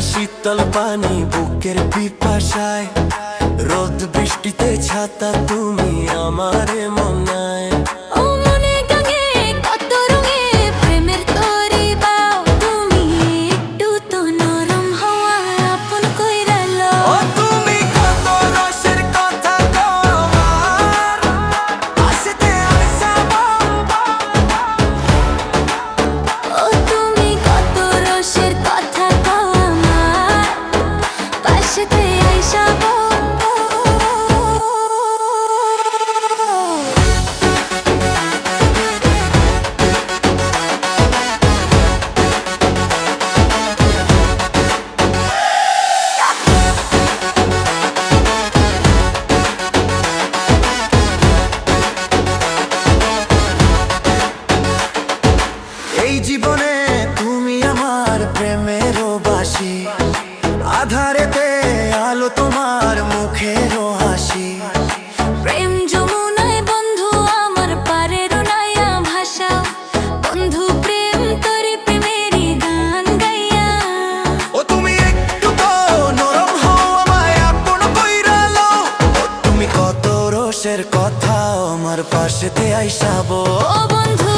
শীতল পানি বুকের পিপাসায়। রোদ বৃষ্টিতে ছাতা তুমি আমারে মনায়। তুমি আমার প্রেমেরও বাসি। আধারেতে আলো তোমার মুখেরও হাসি। প্রেম যমুনায় বন্ধু আমার পারের নাইয়া ভাষা। বন্ধু প্রেম তরি প্রেমেরই গান গাইয়া। ও তুমি একটু তো নরম হও আমায় আপন কইরা লও তুমি কত রসের কথা আমার পাশেতে আইসাবো ও বন্ধু